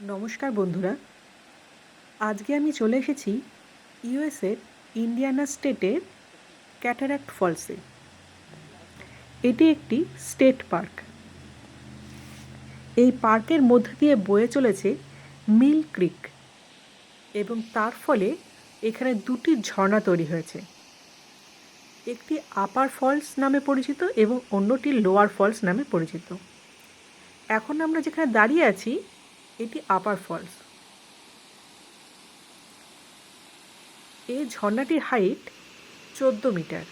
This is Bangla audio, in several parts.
নমস্কার বন্ধুরা। আজকে আমি চলে এসেছি ইউএসের ইন্ডিয়ানা স্টেটের ক্যাটারাক্ট ফলসে। এটি একটি স্টেট পার্ক। এই পার্কের মধ্যে দিয়ে বয়ে চলেছে মিল ক্রিক এবং তার ফলে এখানে দুটি ঝর্ণা তৈরি হয়েছে। একটি আপার ফলস নামে পরিচিত এবং অন্যটি লোয়ার ফলস নামে পরিচিত। এখন আমরা যেখানে দাঁড়িয়ে আছি এটি আপার ফলস। এই ঝর্ণাটির হাইট চোদ্দ মিটার।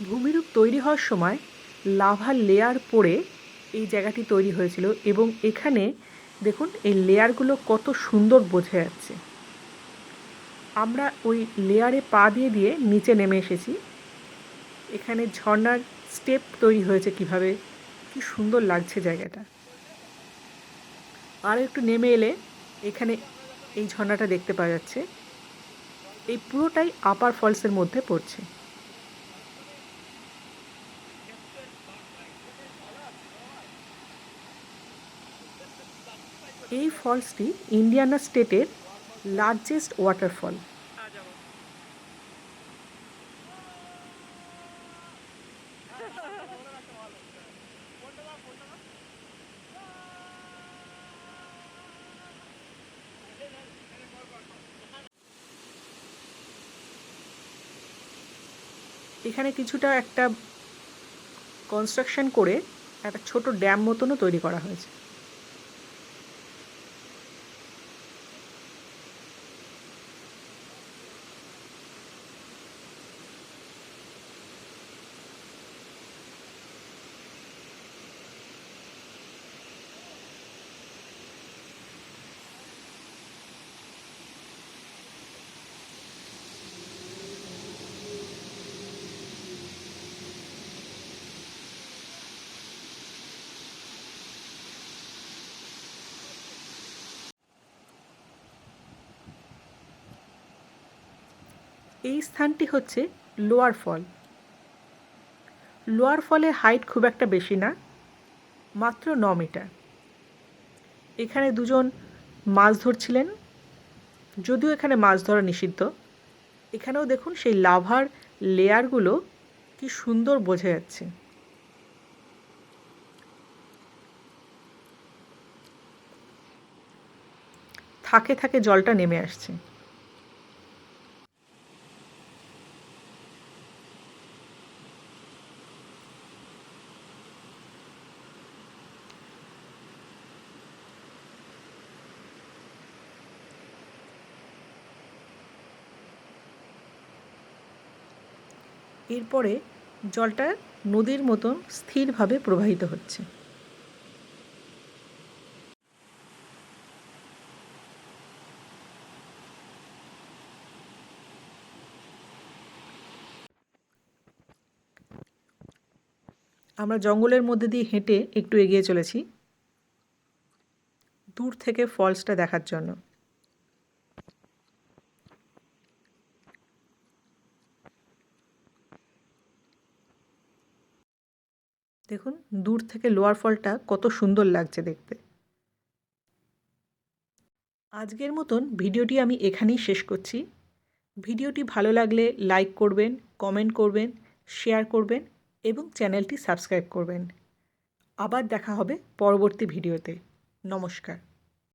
ভূমিরূপ তৈরি হওয়ার সময় লাভার লেয়ার পড়ে এই জায়গাটি তৈরি হয়েছিল এবং এখানে দেখুন এই লেয়ারগুলো কত সুন্দর বোঝা যাচ্ছে। আমরা ওই লেয়ারে পা দিয়ে দিয়ে নিচে নেমে এসেছি। এখানে ঝর্নার স্টেপ তৈরি হয়েছে কীভাবে? কি সুন্দর লাগছে জায়গাটা। আর একটু নেমে এলে এখানে এই ঝর্ণাটা দেখতে পাওয়া যাচ্ছে। এই পুরোটাই আপার ফলসের মধ্যে পড়ছে। এই ফলসটি ইন্ডিয়ানা স্টেটের লার্জেস্ট ওয়াটারফল এখানে কিছুটা একটা কনস্ট্রাকশন করে একটা ছোট ড্যাম মতনও তৈরি করা হয়েছে। এই স্থানটি হচ্ছে লোয়ার ফল। লোয়ার ফলের হাইট খুব একটা বেশি না, মাত্র ন মিটার। এখানে দুজন মাছ ধরছিলেন, যদিও এখানে মাছ ধরা নিষিদ্ধ। এখানেও দেখুন সেই লাভার লেয়ারগুলো কি সুন্দর বোঝা যাচ্ছে। থাকে থাকে জলটা নেমে আসছে। এরপরে জলটা নদীর মতন স্থিরভাবে প্রবাহিত হচ্ছে। আমরা জঙ্গলের মধ্যে দিয়ে হেঁটে একটু এগিয়ে চলেছি। দূর থেকে ফলসটা দেখার জন্য। দেখুন, দূর থেকে লোয়ার ফলটা কত সুন্দর লাগছে দেখতে। আজকের মতন ভিডিওটি আমি এখানেই শেষ করছি। ভিডিওটি ভালো লাগলে লাইক করবেন, কমেন্ট করবেন, শেয়ার করবেন এবং চ্যানেলটি সাবস্ক্রাইব করবেন। আবার দেখা হবে পরবর্তী ভিডিওতে। নমস্কার।